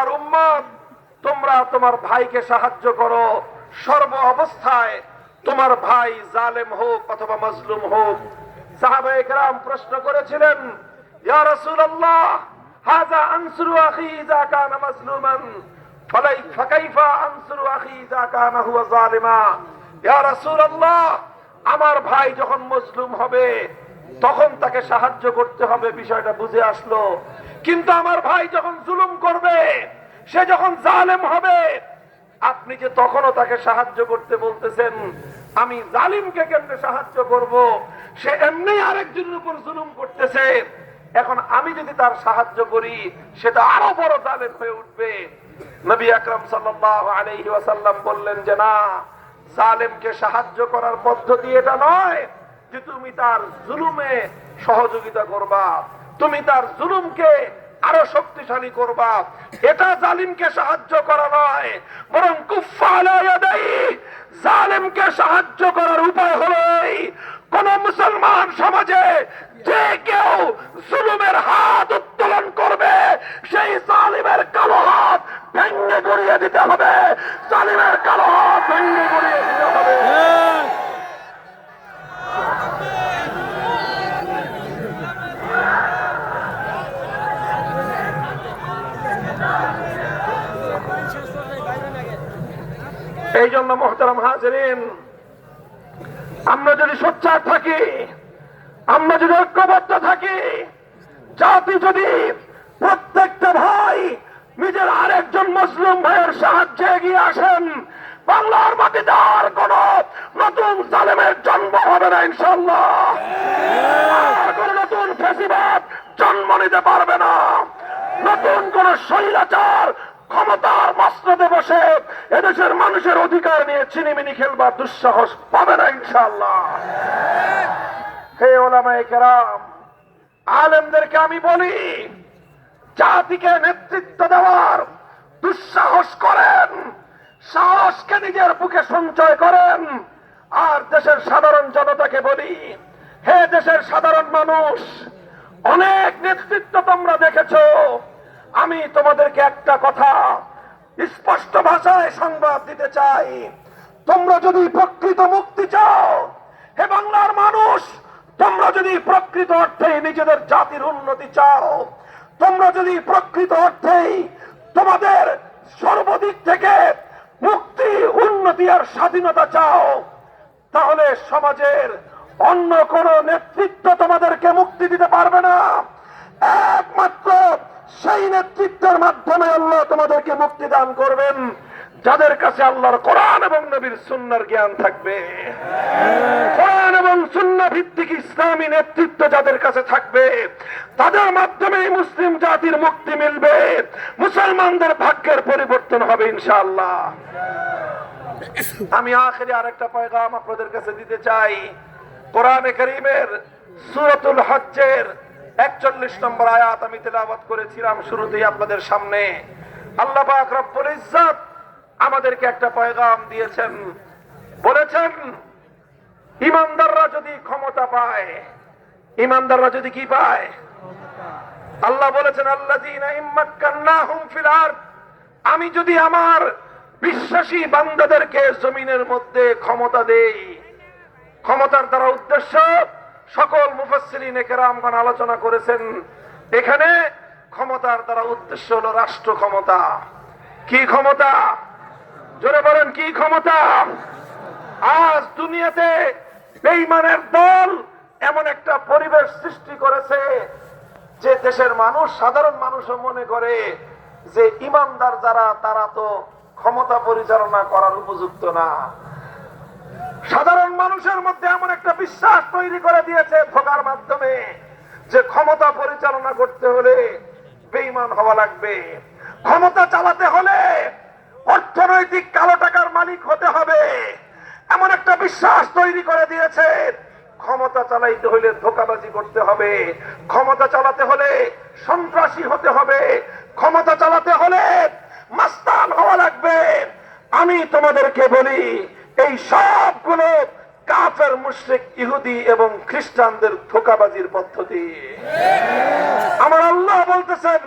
আল্লাহর উম্মত, তোমরা তোমার ভাইকে সাহায্য করো। সর্ব অবস্থায় তোমার ভাই জালেম হোক অথবা মজলুম হোক। সাহাবা একরাম প্রশ্ন করেছিলেন আমার ভাই যখন মজলুম হবে, তখন তাকে সাহায্য করতে হবে। বিষয়টা বুঝে আসলো। কিন্তু আমার ভাই যখন জুলুম করবে, সে যখন জালেম হবে, আপনি যে তখনও তাকে সাহায্য করতে বলতেছেন, আমি জালিমকে কেমনে সাহায্য করব? সে এমনি আরেকজনের উপর জুলুম করতেছে। এখন আমি যদি তার সাহায্য করি সেটা আরও বড় জালেম হয়ে উঠবে। নবী আকরাম ওয়াসাল্লাম বললেন যে, না, জালেমকে সাহায্য করার পদ্ধতি এটা নয় যে তুমি তার জুলুমে সহযোগিতা করবা। তুমি তার জুলুমকে আরও শক্তিশালী করবা। এটা জালিমকে সাহায্য করা নয়, বরং জালিমকে সাহায্য করার উপায় হলো কোন মুসলমান সমাজে যে কেউ জুলুমের হাত উত্তোলন করবে, সেই জালিমের কালো হাত ভেঙে গড়িয়ে দিতে হবে। জালিমের কালো হাত ভেঙে গড়িয়ে দিতে হবে। এই জন্য মোহতারাম হাজরিন, আমরা যদি সোচ্চার থাকি, আমরা যদি ঐক্যবদ্ধ থাকি, জাতি যদি প্রত্যেকটা ভাই নিজের আরেকজন মুসলিম ভাইয়ের সাহায্যে এগিয়ে আসেন, বাংলার মাটিতে আর কোন নতুন জালেমের জন্ম হবে না ইনশাল্লাহ নতুন ফেসিবাদ জন্ম নিতে পারবে না। নতুন কোন স্বৈরাচার ক্ষমতার মাস্টারে বসে এদেশের মানুষের অধিকার নিয়ে চিনিমিনি খেলবার দুঃসাহস পাবে না ইনশাল্লাহ হে ওলামায়ে কেরাম, আলেমদেরকে আমি বলি, জাতিকে নেতৃত্ব দেওয়ার দুঃসাহস করেন, সাহসকে নিজের বুকে সঞ্চয় করেন, আর দেশের সাধারণ জনতাকে বলি, হে দেশের সাধারণ মানুষ, অনেক নেতৃত্ব তোমরা দেখেছ আমি তোমাদেরকে একটা কথা স্পষ্ট ভাষায় সংবাদ দিতে চাই। তোমরা যদি প্রকৃত মুক্তি চাও, হে বাংলার মানুষ, তোমরা যদি প্রকৃত অর্থে নিজেদের জাতির উন্নতি চাও, তোমরা যদি প্রকৃত অর্থেই তোমাদের সর্বদিক থেকে মুক্তি, উন্নতি আর স্বাধীনতা চাও, তাহলে সমাজের অন্য কোন নেতৃত্ব তোমাদেরকে মুক্তি দিতে পারবে না। একমাত্র সেই নেতৃত্বের মাধ্যমে আল্লাহ তোমাদেরকে মুক্তি দান করবেন, যাদের কাছে আল্লাহর কোরআন এবং নবীর সুন্নার জ্ঞান থাকবে। কোরআন এবং সুন্না ভিত্তিক ইসলামী নেতৃত্ব যাদের কাছে থাকবে, তাদের মাধ্যমে মুসলিম জাতির মুক্তি মিলবে। মুসলমানদের ভাগ্যের পরিবর্তন হবে, ইনশাআল্লাহ। আমি আখেরে আরেকটা পয়গাম আপনাদের কাছে দিতে চাই। কোরআনে করিমের সুরতুল হজ্জের একচল্লিশ নম্বর আয়াত আমি তেলাওয়াত করেছিলাম শুরুতেই আপনাদের সামনে। আল্লাহ পাক রব্বুল ইজ্জত আমাদেরকে একটা পয়গাম দিয়েছেন। বলেছেন, ইমানদাররা যদি ক্ষমতা পায়, ইমানদাররা যদি কি পায়? আল্লাহ বলেছেন, আল্লাযীনা ইম্মাক্কান্নাহুম ফিল আরদ, আমি যদি আমার বিশ্বাসী বান্দাদেরকে জমিনের মধ্যে ক্ষমতা দেই, ক্ষমতার দ্বারা উদ্দেশ্য সকল মুফাসসিরিন একরামগণ আলোচনা করেছেন, এখানে ক্ষমতার দ্বারা উদ্দেশ্য হলো রাষ্ট্র ক্ষমতা। কি ক্ষমতা? জোরে বলেন, কি ক্ষমতা? আজ দুনিয়াতে বেইমানের দল এমন একটা পরিবেশ সৃষ্টি করেছে, যে দেশের মানুষ, সাধারণ মানুষও মনে করে যে ইমানদার যারা, তারা তো ক্ষমতা পরিচালনা করার উপযুক্ত না। সাধারণ মানুষের মধ্যে এমন একটা বিশ্বাস তৈরি করে দিয়েছে ধোকার মাধ্যমে যে ক্ষমতা পরিচালনা করতে হলে বেইমান হওয়া লাগবে। ক্ষমতা চালাতে হলে অর্থনৈতিক কালো টাকার মালিক হতে হবে। এমন একটা বিশ্বাস তৈরি করে দিয়েছে, ক্ষমতা চালাইতে হলে ধোকাবাজি করতে হবে, ক্ষমতা চালাতে হলে সন্ত্রাসী হতে হবে, ক্ষমতা চালাতে হলে মাস্তান হওয়া লাগবে। আমি তোমাদেরকে বলি এই সবগুলো কাফের, মুশরিক, ইহুদি এবং খ্রিস্টানদের ধোকাবাজির পদ্ধতি আমার আল্লাহ বলতেছেন,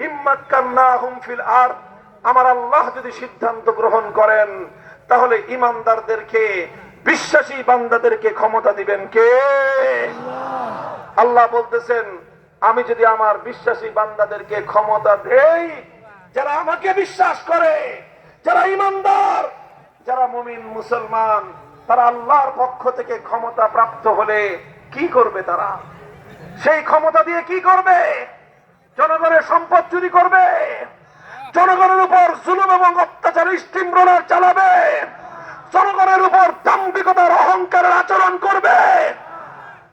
ইম্মাক্কান্নাহুম ফিল আরদ। আমার আল্লাহ যদি সিদ্ধান্ত গ্রহণ করেন, তাহলে ইমানদারদেরকে, বিশ্বাসী বান্দাদেরকে ক্ষমতা দিবেন কে? আল্লাহ বলতেছেন, আমি যদি আমার বিশ্বাসী বান্দাদেরকে ক্ষমতা দেই, যারা আমাকে বিশ্বাস করে, যারা ইমানদার যারা মুমিন মুসলমান তারা আল্লাহর পক্ষ থেকে ক্ষমতা প্রাপ্ত হলে কি করবে তারা? সেই ক্ষমতা দিয়ে কি করবে? জনগণের সম্পদ চুরি করবে? জনগণের উপর জুলুম এবং অত্যাচার স্টিম রোলার চালাবে? জনগণের উপর দাম্ভিকতার অহংকারের আচরণ করবে?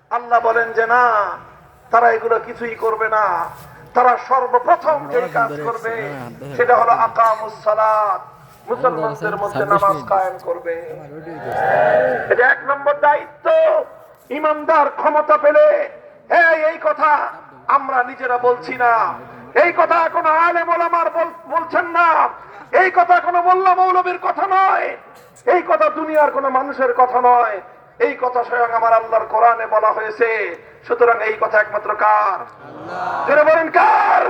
আল্লাহ বলেন যে না তারা এগুলো কিছুই করবে না। তারা সর্বপ্রথম যে কাজ করবে সেটা হলো আকামুস সালাত। মুসলমানদের মধ্যে নামাজ কায়েম করবে। এটা এক নম্বর দায়িত্ব। ইমানদার ক্ষমতা পেলে হ্যাঁ এই কথা আমরা নিজেরা বলছি না। এই কথা কোনো আলেম ওলামার বলছেন না। এই কথা কোনো মোল্লা মৌলবীর কথা নয়। এই কথা দুনিয়ার কোনো মানুষের কথা নয়। এই কথা স্বয়ং আমার আল্লাহর কোরআনে বলা হয়েছে। সুতরাং এই কথা একমাত্র কার? বলেন কার?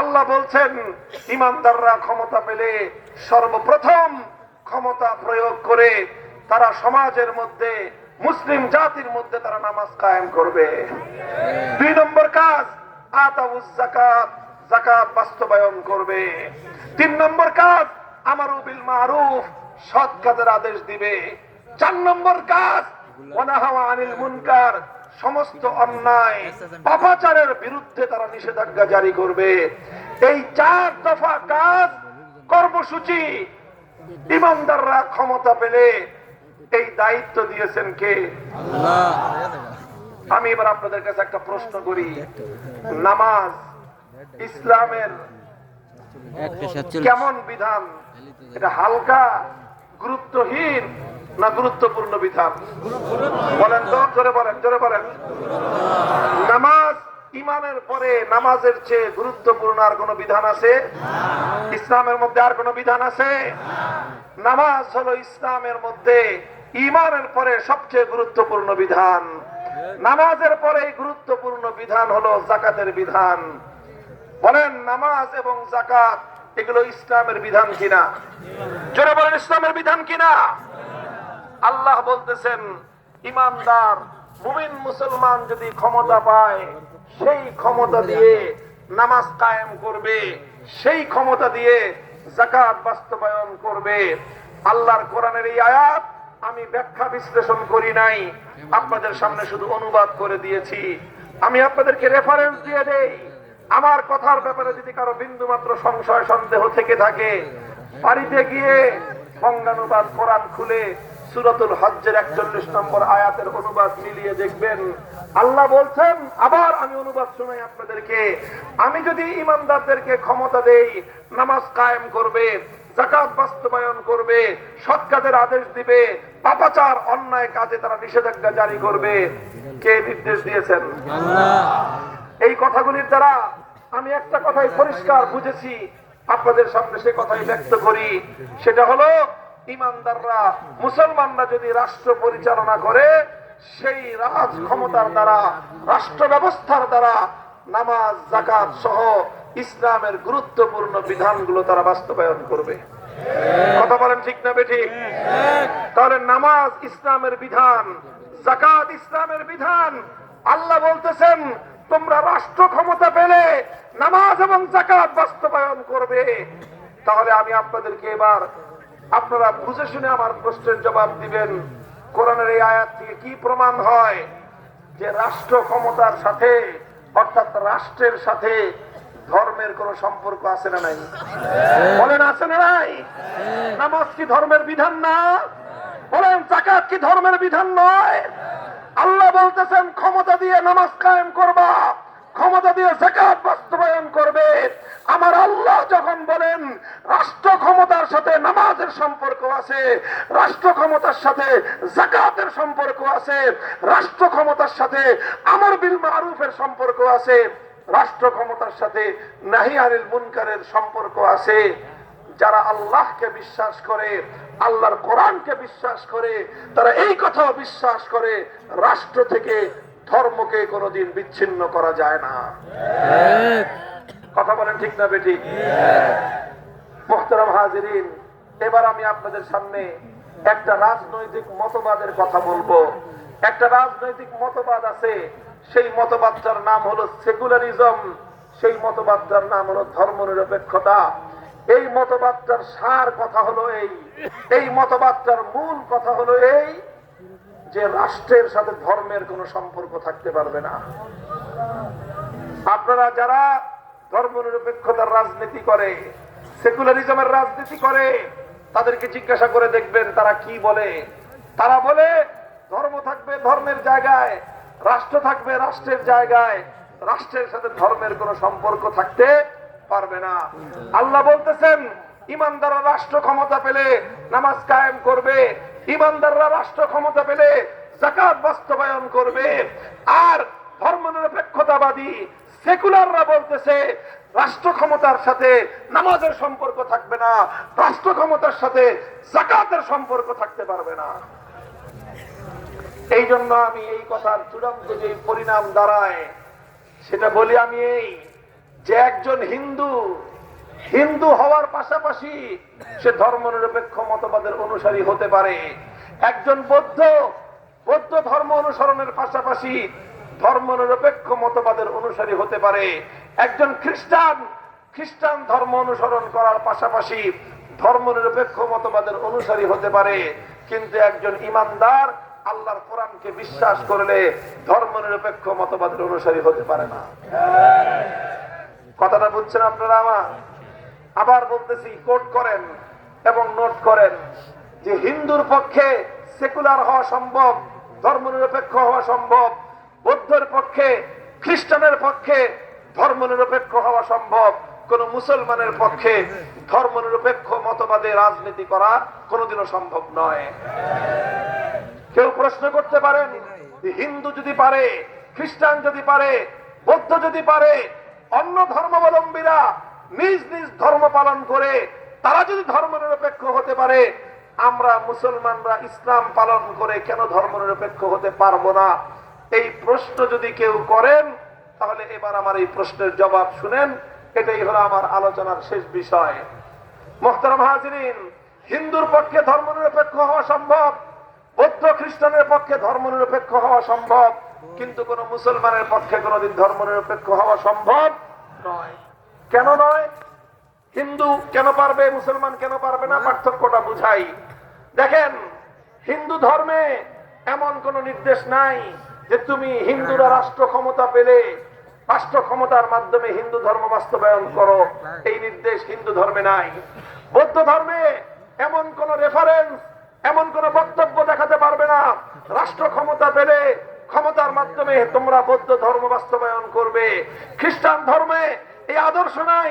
আল্লাহ বলছেন, ইমানদাররা ক্ষমতা পেলে সর্বপ্রথম ক্ষমতা প্রয়োগ করে তারা সমাজের মধ্যে, মুসলিম জাতির মধ্যে তারা নামাজ কায়েম করবে। দুই নম্বর কাজ আতাউজ জাকাত বাস্তবায়ন করবে। তিন নম্বর কাজ, আমারু বিল মারুফ, সৎ কাজের আদেশ দিবে। চার নম্বর কাজ ওয়ানাহাওয়া আনিল মুনকার সমস্ত অন্যায় পাপাচারের বিরুদ্ধে তারা নিষেধাজ্ঞা জারি করবে। এই চার দফা কাজ কর্মসূচি ইমানদাররা ক্ষমতা পেলে এই দায়িত্ব দিয়েছেন কে? আমি এবার আপনাদের কাছে একটা প্রশ্ন করি। নামাজ ইসলামের কেমন বিধান? এটা হালকা গুরুত্বহীন না গুরুত্বপূর্ণ বিধান। বলেন তো, জোরে বলেন জোরে বলেন। নামাজ ইমানের পরে নামাজের চেয়ে গুরুত্বপূর্ণ আর কোন বিধান আছে? ইসলামের মধ্যে আর কোন বিধান আছে? নামাজ হলো ইসলামের মধ্যে ইমানের পরে সবচেয়ে গুরুত্বপূর্ণ বিধান। নামাজের পরে গুরুত্বপূর্ণ বিধান হলো জাকাতের বিধান। বলেন, নামাজ এবং জাকাত এগুলো ইসলামের বিধান কিনা? জোরে বলেন, ইসলামের বিধান কিনা? আল্লাহ বলতেছেন, ইমানদার, মুমিন মুসলমান যদি ক্ষমতা পায়, সেই ক্ষমতা দিয়ে নামাজ কায়েম করবে, সেই ক্ষমতা দিয়ে জাকাত বাস্তবায়ন করবে। আল্লাহর কোরআনের এই আয়াত আমি ব্যাখ্যা বিশ্লেষণ করি নাই, আপনাদের সামনে শুধু অনুবাদ করে দিয়েছি। আমি আপনাদেরকে রেফারেন্স দিয়ে দেই, আমার কথার ব্যাপারে যদি কারও বিন্দু মাত্র সংশয়, সন্দেহ থেকে থাকে, বাড়িতে গিয়ে বঙ্গানুবাদ কোরআন খুলে সুরাতুল হজ্জের একচল্লিশ নম্বর আয়াতের অনুবাদ মিলিয়ে দেখবেন। আল্লাহ বলছেন আবার আমি অনুবাদ শুনাই আপনাদেরকে। আমি যদি ইমানদারদেরকে ক্ষমতা দেই নামাজ কায়েম করবে জাকাত বাস্তবায়ন করবে সৎ কাজের আদেশ দিবে পাপাচার অন্যায় কাজে তারা নিষেধাজ্ঞা জারি করবে কে নির্দেশ দিয়েছেন? এই কথাগুলির দ্বারা আমি একটা কথাই পরিষ্কার বুঝেছি। আপনাদের সামনে সে কথাই ব্যক্ত করি। সেটা হলো ইমানদাররা, মুসলমানরা যদি রাষ্ট্র পরিচালনা করে, সেই রাজ ক্ষমতার দ্বারা রাষ্ট্র ব্যবস্থার দ্বারা নামাজ জাকাত সহ ইসলামের গুরুত্বপূর্ণ বিধানগুলো তারা বাস্তবায়ন করবে। কথা বলেন ঠিক না বেঠিক তাহলে নামাজ ইসলামের বিধান জাকাত ইসলামের বিধান, আল্লাহ বলতেছেন, তোমরা রাষ্ট্র ক্ষমতা পেলে নামাজ এবং জাকাত বাস্তবায়ন করবে। তাহলে আমি আপনাদেরকে এবার আপনারা বুঝে শুনে আমার প্রশ্নের জবাব দিবেন। কোরআনের এই আয়াত থেকে কি প্রমাণ হয়? যে রাষ্ট্র ক্ষমতার সাথে, অর্থাৎ রাষ্ট্রের সাথে ধর্মের কোন সম্পর্ক আছে না নাই? বলেন, আছে না নাই? নামাজ কি ধর্মের বিধান না? বলেন জাকাত কি ধর্মের বিধান নয়? আল্লাহ বলতেছেন, ক্ষমতা দিয়ে নামাজ কায়েম করবা। ক্ষমতা দিয়ে জাকাত বাস্তবায়ন করবে। আমার আল্লাহ যখন বলেন, রাষ্ট্র ক্ষমতার সাথে নামাজের সম্পর্ক আছে, রাষ্ট্র ক্ষমতার সাথে জাকাতের সম্পর্ক আছে, রাষ্ট্র ক্ষমতার সাথে আমার বিল মারুফের সম্পর্ক আছে, রাষ্ট্র ক্ষমতার সাথে নাহি আনিল মুনকারের সম্পর্ক আছে। যারা আল্লাহকে বিশ্বাস করে, আল্লাহর কোরআনকে বিশ্বাস করে, তারা এই কথাও বিশ্বাস করে, রাষ্ট্র থেকে ধর্মকে কোনোদিন বিচ্ছিন্ন করা যায় না। কথা বলেন ঠিক না বেঠিক? মোহতারাম হাজিরিন, এবার আমি আপনাদের সামনে একটা রাজনৈতিক মতবাদের কথা বলব। একটা রাজনৈতিক মতবাদ আছে, সেই মতবাদটার নাম হলো সেকুলারিজম। সেই মতবাদটার নাম হলো ধর্ম নিরপেক্ষতা এই মতবাদটার সার কথা হলো এই। এই মতবাদটার মূল কথা হলো এই যে রাষ্ট্রের সাথে ধর্মের কোনো সম্পর্ক থাকতে পারবে না। আপনারা যারা ধর্মনিরপেক্ষতার রাজনীতি করে, সেকুলারিজমের রাজনীতি করে, তাদেরকে জিজ্ঞাসা করে দেখবেন তারা কি বলে। তারা বলে, ধর্ম থাকবে ধর্মের জায়গায়, রাষ্ট্র থাকবে রাষ্ট্রের জায়গায়, রাষ্ট্রের সাথে ধর্মের কোনো সম্পর্ক থাকতে পারবে না। আল্লাহ বলতেছেন, ইমানদাররা রাষ্ট্র ক্ষমতা পেলে নামাজ কায়েম করবে ইমানদাররা রাষ্ট্র ক্ষমতা পেলে জাকাত বাস্তবায়ন করবে। আর ধর্মনিরপেক্ষতাবাদী সেকুলাররা বলতেছে, রাষ্ট্র ক্ষমতার সাথে নামাজের সম্পর্ক থাকবে না, রাষ্ট্র ক্ষমতার সাথে জাকাতের সম্পর্ক থাকতে পারবে না। এই জন্য আমি এই কথার চূড়ান্ত যে পরিণাম দাঁড়ায়, সেটা বলি আমি এই, যে একজন হিন্দু হিন্দু হওয়ার পাশাপাশি সে ধর্মনিরপেক্ষ মতবাদের অনুসারী হতে পারে। একজন বৌদ্ধ বৌদ্ধ ধর্ম অনুসরণের পাশাপাশি ধর্মনিরপেক্ষ মতবাদের অনুসারী হতে পারে। একজন খ্রিস্টান খ্রিস্টান ধর্ম অনুসরণ করার পাশাপাশি ধর্মনিরপেক্ষ মতবাদের অনুসারী হতে পারে। কিন্তু একজন ইমানদার, আল্লাহর কোরআনকে বিশ্বাস করলে ধর্মনিরপেক্ষ মতবাদের অনুসারী হতে পারে না। কথাটা বুঝছেন আপনারা আমার? আবার বলতেছি কোট করেন এবং নোট করেন যে হিন্দুর পক্ষে সেকুলার হওয়া সম্ভব, ধর্মনিরপেক্ষ হওয়া সম্ভব, বৌদ্ধের পক্ষে, খ্রিস্টানের পক্ষে ধর্মনিরপেক্ষ হওয়া সম্ভব। কোন মুসলমানের পক্ষে ধর্মনিরপেক্ষ মতবাদে রাজনীতি করা কোনোদিনও সম্ভব নয়। কেউ প্রশ্ন করতে পারেন হিন্দু যদি পারে, খ্রিস্টান যদি পারে, বৌদ্ধ যদি পারে, অন্য ধর্মাবলম্বীরা নিজ নিজ ধর্ম পালন করে তারা যদি ধর্ম নিরপেক্ষ হতে পারে, আমরা মুসলমানরা ইসলাম পালন করে কেন ধর্ম নিরপেক্ষ হতে পারব না? এই প্রশ্ন যদি কেউ করেন, তাহলে এবার আমার এই প্রশ্নের জবাব শুনেন। এটাই হলো আমার আলোচনার শেষ বিষয়। মোহতারাম হাজিরিন, হিন্দুর পক্ষে ধর্ম নিরপেক্ষ হওয়া সম্ভব, বৌদ্ধ খ্রিস্টানের পক্ষে ধর্ম নিরপেক্ষ হওয়া সম্ভব, কিন্তু কোন মুসলমানের পক্ষে কোনোদিন ধর্মনিরপেক্ষ হওয়া সম্ভব নয়। কেন নয়? হিন্দু কেন পারবে, মুসলমান কেন পারবে না? পার্থক্যটা বুঝাই। দেখেন, হিন্দু ধর্মে এমন কোন নির্দেশ নাই যে তুমি হিন্দুরা রাষ্ট্র ক্ষমতা পেলে, রাষ্ট্র ক্ষমতার মাধ্যমে হিন্দু ধর্ম বাস্তবায়ন করো। এই নির্দেশ হিন্দু ধর্মে নাই। বৌদ্ধ ধর্মে এমন কোন রেফারেন্স এমন কোন বক্তব্য দেখাতে পারবে না। রাষ্ট্র ক্ষমতা পেলে, ক্ষমতার মাধ্যমে তোমরা বৌদ্ধ ধর্ম বাস্তবায়ন করবে। খ্রিস্টান ধর্মে এই আদর্শ নাই।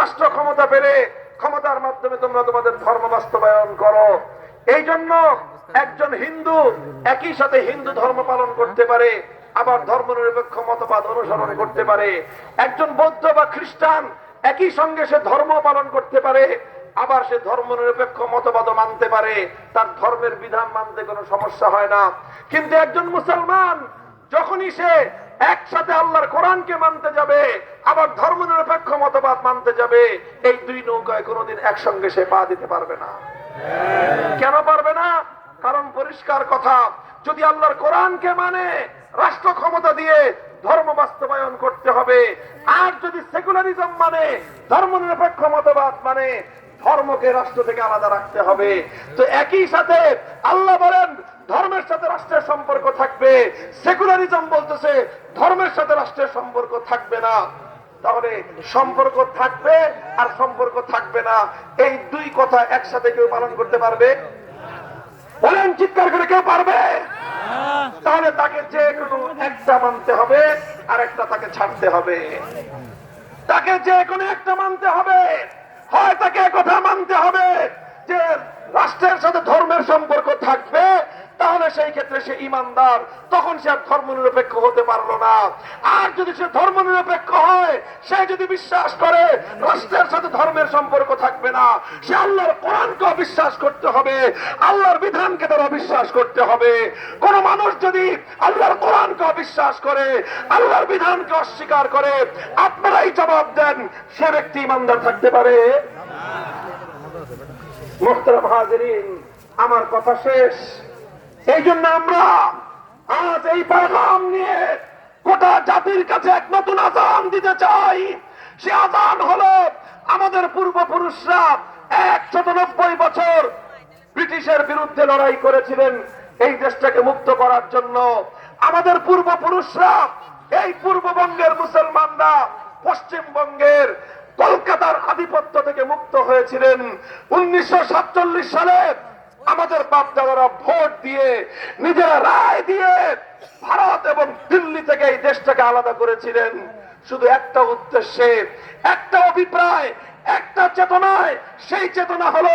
রাষ্ট্র ক্ষমতা পেলে ক্ষমতার মাধ্যমে তোমরা তোমাদের ধর্ম বাস্তবায়ন করো। এই জন্য একজন হিন্দু একই সাথে হিন্দু ধর্ম পালন করতে পারে, আবার ধর্ম নিরপেক্ষ মতবাদ অনুসরণ করতে পারে। একজন বৌদ্ধ বা খ্রিস্টান একই সঙ্গে সে ধর্ম পালন করতে পারে, আবার সে ধর্মনিরপেক্ষ মতবাদও মানতে পারে। তার ধর্মের বিধান মানতে কোনো সমস্যা হয় না। কিন্তু একজন মুসলমান, যখনই সে একসাথে আল্লাহর কোরআনকে মানতে যাবে, আবার ধর্মনিরপেক্ষ মতবাদ মানতে যাবে, এই দুই নৌকায় কোনোদিন একসঙ্গে সে পা দিতে পারবে না। কেন পারবে না? কারণ পরিষ্কার কথা, যদি আল্লাহর কোরআনকে মানে রাষ্ট্র ক্ষমতা দিয়ে ধর্ম বাস্তবায়ন করতে হবে, আর যদি সেকুলারিজম মানে ধর্মনিরপেক্ষ মতবাদ মানে ধর্মকে রাষ্ট্র থেকে আলাদা রাখতে হবে। তো একই সাথে আল্লাহ বলেন, ধর্মের সাথে রাষ্ট্রের সম্পর্ক থাকবে, সেকুলারিজম বলতেছে ধর্মের সাথে রাষ্ট্রের সম্পর্ক থাকবে না। তাহলে সম্পর্ক থাকবে আর সম্পর্ক থাকবে না। এই দুই কথা একসাথে কেউ পালন করতে পারবে? বলেন, চিৎকার করে কেউ পারবে? তাহলে তাকে যে কোনো একটা মানতে হবে, আর একটা তাকে ছাড়তে হবে। তাকে যে কোনো একটা মানতে হবে। হয় তাকে কথা মানতে হবে যে রাষ্ট্রের সাথে ধর্মের সম্পর্ক থাকবে, তাহলে সেই ক্ষেত্রে সে ইমানদার। তখন সে আর ধর্ম নিরপেক্ষ হতে পারল না। আর যদি সে ধর্ম নিরপেক্ষ হয়, সে যদি বিশ্বাস করে, রাষ্ট্রের সাথে ধর্মের সম্পর্ক থাকবে না। সে আল্লাহর কোরআনকে অবিশ্বাস করতে হবে, আল্লাহর বিধানকে তার অবিশ্বাস করতে হবে। কোন মানুষ যদি আল্লাহর কোরআনকে অবিশ্বাস করে, আল্লাহর বিধানকে অস্বীকার করে, আপনারাই জবাব দেন, সে ব্যক্তি ইমানদার থাকতে পারে। আমার কথা শেষ। এই জন্য আমরা আজ এই পেগাম নিয়ে গোটা জাতির কাছে এক নতুন আজান দিতে চাই। সে আজান হলো আমাদের পূর্বপুরুষরা একশত নব্বই বছর ব্রিটিশের বিরুদ্ধে লড়াই করেছিলেন এই দেশটাকে মুক্ত করার জন্য। আমাদের পূর্বপুরুষরা, এই পূর্ববঙ্গের মুসলমানরা পশ্চিমবঙ্গের কলকাতার আধিপত্য থেকে মুক্ত হয়েছিলেন উনিশশো সাতচল্লিশ সালে। আমাদের বাপ দাদারা ভোট দিয়ে, নিজেরা রায় দিয়ে ভারত এবং দিল্লি থেকে এই দেশটাকে আলাদা করেছিলেন। শুধু একটা উদ্দেশ্যে, একটা অভিপ্রায় একটা চেতনায়, সেই চেতনা হলো,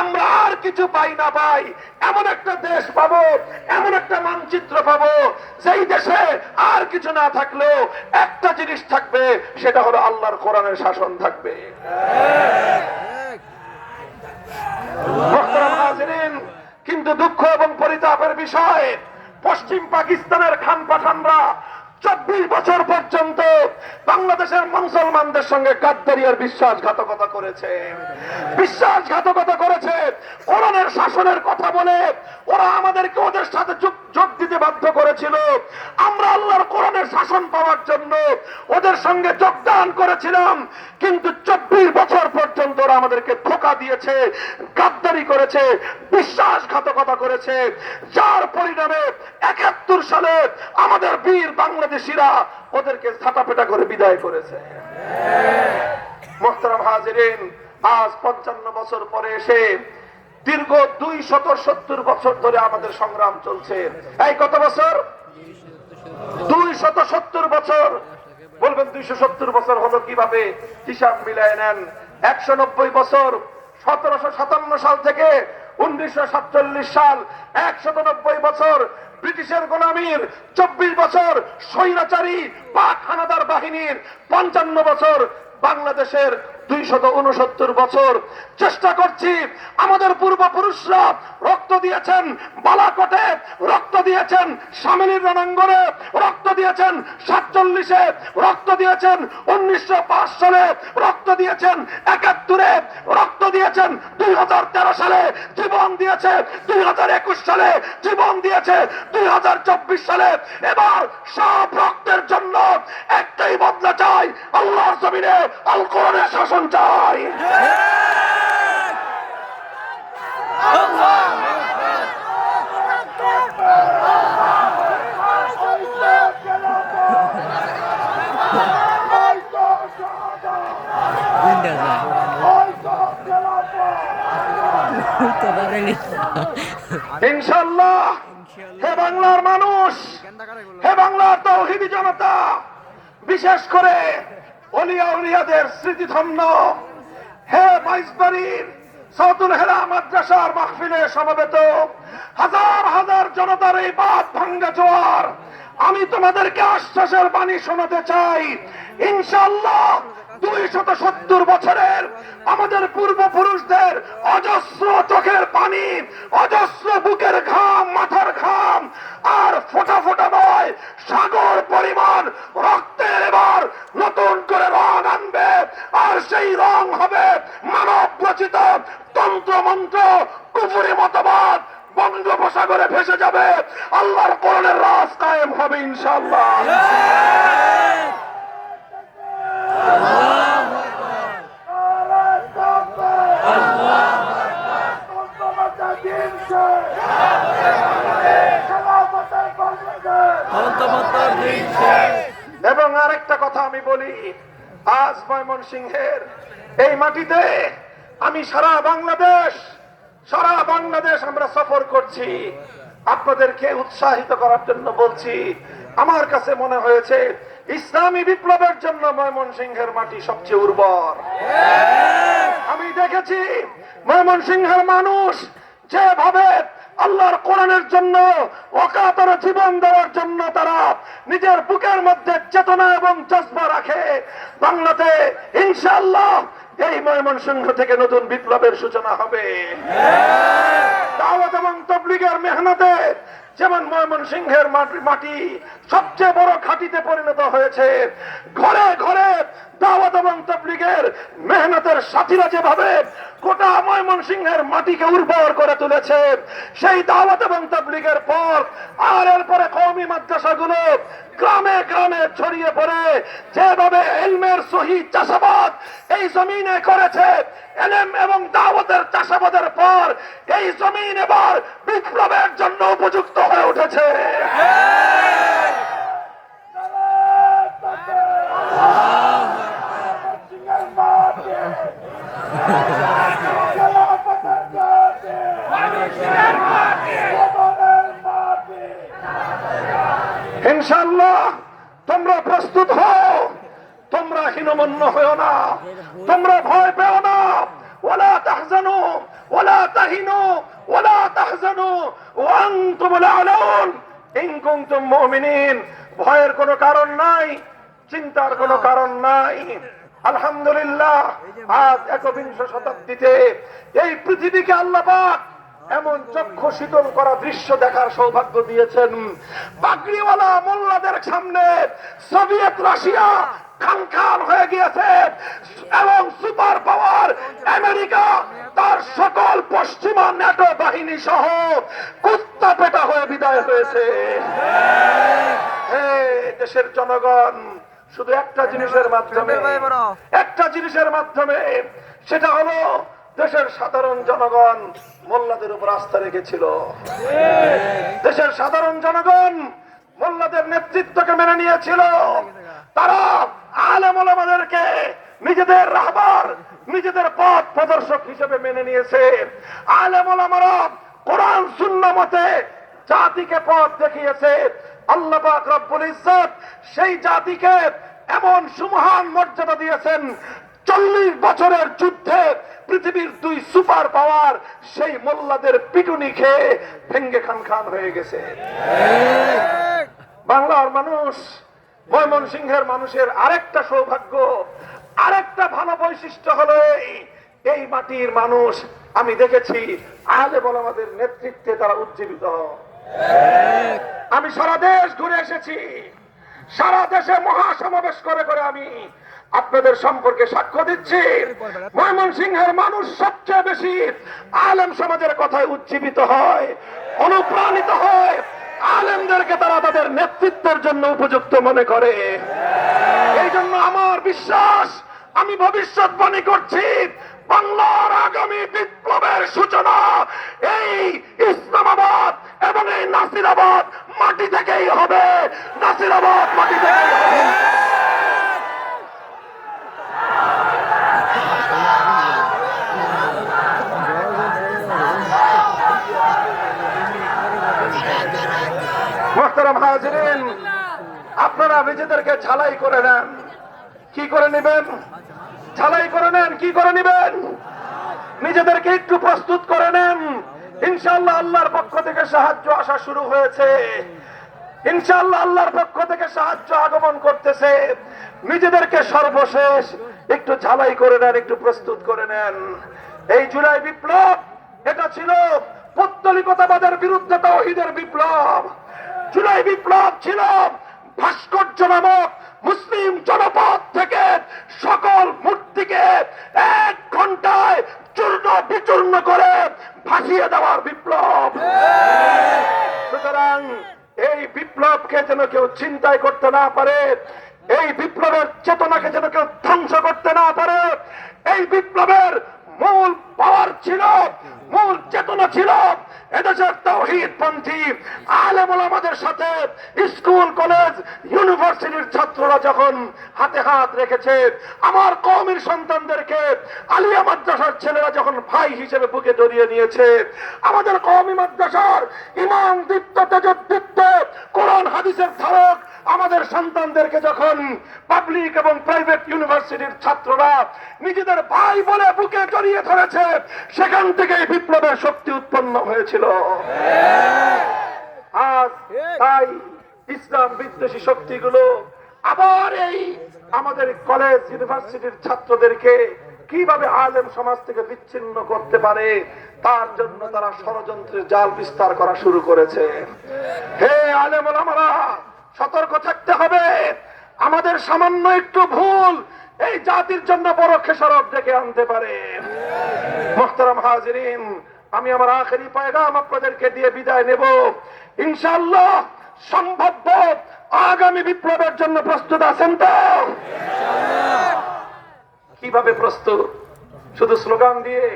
আমরা আর কিছু পাই না পাই এমন একটা দেশ পাবো, এমন একটা মানচিত্র পাবো, যেই দেশে আর কিছু না থাকলেও একটা জিনিস থাকবে, সেটা হলো আল্লাহর কোরআনের শাসন থাকবে। কিন্তু দুঃখ এবং পরিতাপের বিষয়, পশ্চিম পাকিস্তানের খান পাঠানরা চব্বিশ বছর পর্যন্ত বাংলাদেশের মুসলমানদের সঙ্গে গাদ্দারি আর বিশ্বাসঘাতকতা করেছে। বিশ্বাসঘাতকতা করেছে। কোরআনের শাসনের কথা বলে ওরা আমাদেরকে ওদের সাথে যোগ দিতে বাধ্য করেছিল। আমরা আল্লাহর কোরআনের শাসন পাওয়ার জন্য ওদের সঙ্গে যোগদান করেছিলাম। কিন্তু চব্বিশ বছর পর্যন্ত ওরা আমাদেরকে ধোকা দিয়েছে, গাদ্দারি করেছে, বিশ্বাসঘাতকতা করেছে। যার পরিণামে একাত্তর সালে আমাদের বীর বাংলাদেশিরা ওদেরকে ছাটাপেটা করে বিদায় করেছে। মোহতারাম হাজিরিন, আজ পঞ্চান্ন বছর পরে এসে দীর্ঘ দুই শত সত্তর বছর ধরে আমাদের সংগ্রাম চলছে। এই কত বছর? দুই শত সত্তর বছর। বলবেন দুইশো সত্তর বছর হলো কীভাবে? হিসাব মিলায় নেন। একশো নব্বই বছর, সতেরোশো সাতান্ন সাল থেকে উনিশশো সাতচল্লিশ সাল নব্বই বছর, ব্রিটিশের গোলামীর, চব্বিশ বছর, স্বৈরাচারী পাক হানাদার বাহিনীর, পঞ্চান্ন বছর, বাংলাদেশের দুইশত উনসত্তর বছর। চেষ্টা করছি, আমাদের পূর্বপুরুষরা রক্ত দিয়েছেন, বালাকোটে রক্ত দিয়েছেন সামিনীর রণাঙ্গনে দিয়েছেন, সাতচল্লিশে রক্ত দিয়েছেন, উনিশশো পাঁচ সালে রক্ত দিয়েছেন, একাত্তরে রক্ত দিয়েছেন, দুই হাজার তেরো সালে জীবন দিয়েছে, দুই হাজার একুশ সালে জীবন দিয়েছে, দুই হাজার চব্বিশ সালে। এবার সব রক্তের জন্য একটাই বদলা চাই, আল্লাহর জমিনে আল কোরআনের শাসন চাই। Windows তো পারেনি ইনশাল্লাহ হে বাংলার মানুষ, হে বাংলার তৌহিদি জনতা, বিশেষ করে অলিয়া উলিয়াদের স্মৃতিধন্য, হে মাইজবাড়ির সৌতুল হেরা মাদ্রাসার মাহফিলে সমবেত, হাজার হাজার জনতার এই বাদ ভাঙ্গা জোয়ার, আমি তোমাদেরকে আশ্বাসের বাণী শোনাতে চাই। ইনশাল্লাহ দুই সত্তর বছরের আমাদের পূর্বপুরুষদের অজস্র চোখের পানি, অজস্র বুকের ঘাম, মাথার ঘাম, আর ফোটা ফোটা নয়, সাগর পরিমাণ রক্তের এবার নতুন করে রং আনবে, আর সেই রং হবে মানব রচিত তন্ত্র মন্ত্র কুপুরি মতবাদ, বঙ্গোপসাগরে ভেসে যাবে, আল্লাহর কোরআনের রাজ কায়েম হবে ইনশাল্লাহ এবং আরেকটা কথা আমি বলি, আজ ময়মনসিংহের এই মাটিতে আমি সারা বাংলাদেশ সারা বাংলাদেশ আমরা সফর করছি। আপনাদেরকে উৎসাহিত করার জন্য বলছি, আমার কাছে মনে হয়েছে ইসলামী বিপ্লবের জন্য ময়মনসিংহের মাটি সবচেয়ে উর্বর। আমি দেখেছি ময়মনসিংহের মানুষ যেভাবে আল্লাহর কোরআনের জন্য অকাতর জীবন দেওয়ার জন্য তারা নিজের বুকের মধ্যে চেতনা এবং জজ্বা রাখে। বাংলাতে ইনশাআল্লাহ এই ময়মনসিংহ থেকে নতুন বিপ্লবের সূচনা হবে। দাওয়াত এবং তবলিগের মেহনতে যেমন ময়মনসিংহের মাটি সবচেয়ে বড় খাটিতে পরিণত হয়েছে। ঘরে ঘরে দাওয়াত এবং তবলিগের মেহনতের সাথীরা যেভাবে গোটা ময়মনসিংহের মাটিকে উর্বর করে তুলেছে, সেই দাওয়াত এবং তবলিগের পর আর এরপরে কৌমি মাদ্রাসাগুলো গ্রামে গ্রামে ছড়িয়ে পড়ে। যেভাবে এলমের সহি চাষাবাদ এই জমিনে করেছে, এলেম এবং দাওয়াতের চাষাবাদের পর এই জমিন এবার বিপ্লবের জন্য উপযুক্ত হয়ে উঠেছে। ইনশাল্লাহ তোমরা প্রস্তুত হও। তোমরা হীনমন্য হও না। তোমরা ভয় পেও না। ওলা তাহজানু ওলা তাহিনু ওলা তাহজানু। ওয়ান্তুমুল আলাউন। ইন কুনতুম মুমিনিন। ভয়ের কোনো কারণ নাই, চিন্তার কোনো কারণ নাই। আলহামদুলিল্লাহ, আজ একবিংশ শতাব্দীতে এই পৃথিবীকে আল্লাহ পাক এমন চক্ষু শীতল করা দৃশ্য দেখার সৌভাগ্য দিয়েছেন পাগড়িওয়ালা মোল্লাদের সামনে সোভিয়েত রাশিয়া খান খান হয়ে গিয়েছে এবং সুপার পাওয়ার আমেরিকা তার সকল পশ্চিমা ন্যাটো বাহিনী সহ কুত্তা পেটা হয়ে বিদায় হয়েছে। হে দেশের জনগণ শুধু একটা জিনিসের মাধ্যমে একটা জিনিসের মাধ্যমে সেটা হলো দেশের সাধারণ জনগণ মোল্লাদের উপর আস্থা রেখেছিল। দেশের সাধারণ জনগণ মোল্লাদের নেতৃত্বকে মেনে নিয়েছিল। তারা আলেম নিজেদের রাহবার, নিজেদের পথ প্রদর্শক হিসেবে মেনে নিয়েছে। আলেম ওলামারা কোরআন শূন্য মতে জাতিকে পথ দেখিয়েছে। আল্লাহ রব্বুল ইজ্জত সেই জাতিকে এমন সুমহান মর্যাদা দিয়েছেন চল্লিশ বছরের যুদ্ধে পৃথিবীর দুই সুপার পাওয়ার সেই মোল্লাদের পিটুনি খেয়ে ভেঙ্গে খান খান হয়ে গেছে। বাংলার মানুষ, ময়মনসিংহের মানুষের আরেকটা সৌভাগ্য, আরেকটা ভালো বৈশিষ্ট্য হলো এই মাটির মানুষ, আমি দেখেছি, আহলে বল আমাদের নেতৃত্বে তারা উজ্জীবিত। আমি সারা দেশ ঘুরে এসেছি, সারা দেশে মহাসমাবেশ করে করে আমি আপনাদের সম্পর্কে সাক্ষ্য দিচ্ছি। ময়মনসিংহের মানুষ সবচেয়ে বেশি আলেম সমাজের কথায় উজ্জীবিত হয়, অনুপ্রাণিত হয়। আলেমদেরকে তারা তাদের নেতৃত্বের জন্য উপযুক্ত মনে করে। এই জন্য আমার বিশ্বাস, আমি ভবিষ্যৎবাণী করছি, বাংলার আগামী বিপ্লবের সূচনা এই ইসলামাবাদ এবং এই নাসিরাবাদ মাটি থেকেই হবে। নাসিরাবাদ মাটি থেকেই হবে। মোহতারাম হাজিরিন আপনারা নিজেদেরকে ঝালাই করে নেন। কি করে নেবেন? ঝালাই করে নেন, কি করে নেবেন? নিজেদেরকে একটু প্রস্তুত করে নেন। ইনশাআল্লাহ আল্লাহর পক্ষ থেকে সাহায্য আসা শুরু হয়েছে। ইনশাআল্লাহ আল্লাহর পক্ষ থেকে সাহায্য আগমন করতেছে। নিজেদেরকে সর্বশেষ একটু ঝালাই করে নেন, একটু প্রস্তুত করে নেন। এই জুলাই বিপ্লব, এটা ছিল পত্তলিকতাবাদের বিরুদ্ধে তৌহিদের বিপ্লব। জুলাই বিপ্লব ছিল ভাস্কর্য নামক মুসলিম জনপদ থেকে সকল মূর্তিকে এক ঘন্টায় চূর্ণ বিচূর্ণ করে ভাসিয়ে দেওয়ার বিপ্লব। সুতরাং এই বিপ্লবকে যেন কেউ চিন্তায় করতে না পারে, এই বিপ্লবের চেতনাকে যেন কেউ ধ্বংস করতে না পারে, এই বিপ্লবের মূল পাওয়ার ছিল, মূল চেতনা ছিল আমাদের ছাত্ররা কৌমি মাদ্রাসার ইমাম কোরআন হাদিসের ধারক আমাদের সন্তানদেরকে যখন পাবলিক এবং প্রাইভেট ইউনিভার্সিটির ছাত্ররা নিজেদের ভাই বলে বুকে জড়িয়ে ধরেছে, সেখান থেকে বিপ্লবের শক্তি উৎপন্ন হয়েছিল। আজ তাই ইসলাম বিদ্বেষী শক্তিগুলো আবার এই আমাদের কলেজ ইউনিভার্সিটির ছাত্রদেরকে কীভাবে আলেম সমাজ থেকে বিচ্ছিন্ন করতে পারে, তার জন্য তারা ষড়যন্ত্রের জাল বিস্তার করা শুরু করেছে। হে আলেম ওলামারা সতর্ক থাকতে হবে। আমাদের সামান্য একটু ভুল এই জাতির জন্য বড় খেসারত ডেকে আনতে পারে। মোহতারাম হাজিরিন আমি আমার আখেরি পয়গাম আপনাদেরকে দিয়ে বিদায় নেব। ইনশাল্লাহ সম্ভাব্য আগামী বিপ্লবের জন্য প্রস্তুত আছেন তো? কীভাবে প্রস্তুত? শুধু স্লোগান দিয়ে?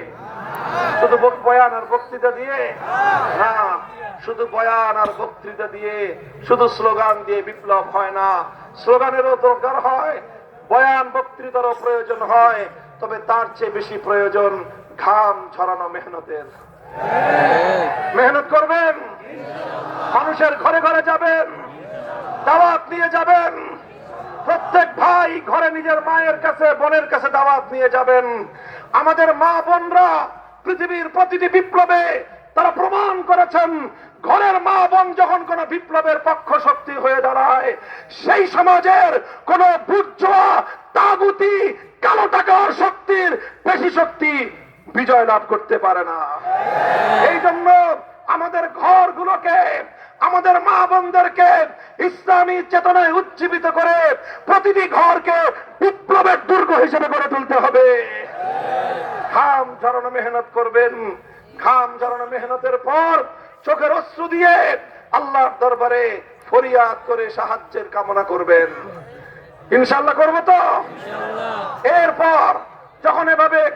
শুধু বয়ান আর বক্তৃতা দিয়ে? না, শুধু বয়ান আর বক্তৃতা দিয়ে, শুধু স্লোগান দিয়ে বিপ্লব হয় না। স্লোগানেরও দরকার হয়, বয়ান, বক্তৃতারও প্রয়োজন হয়, তবে তার চেয়ে বেশি প্রয়োজন ঘাম ছড়ানো মেহনতের। মেহনত করবেন। মানুষের ঘরে ঘরে যাবেন। দাওয়াত নিয়ে যাবেন। প্রত্যেক ভাই ঘরে নিজের মায়ের কাছে, বোনের কাছে দাওয়াত নিয়ে যাবেন। আমাদের মা বোনরা পৃথিবীর প্রতিটি বিপ্লবে তারা প্রমাণ করেছেন, ঘরের মা বোন যখন কোন বিপ্লবের পক্ষ শক্তি হয়ে দাঁড়ায়, সেই সমাজের কোন বুর্জোয়া তাগুতি, কালো টাকার শক্তির বেশি শক্তি বিজয় লাভ করতে পারে না। এই জন্য আমাদের ঘরগুলোকে আমাদের মা বোনদেরকে ইসলামী চেতনায় উজ্জীবিত করে প্রতিটি ঘরকে বিপ্লবের দুর্গ হিসেবে গড়ে তুলতে হবে। ঘাম ঝরানো মেহনত করবেন। ঘাম ঝরানো মেহনতের পর চোখের অশ্রু দিয়ে আল্লাহর দরবারে ফরিয়াদ করে সাহায্যের কামনা করবেন। ইনশাল্লাহ করব তো? এরপর যখন এভাবে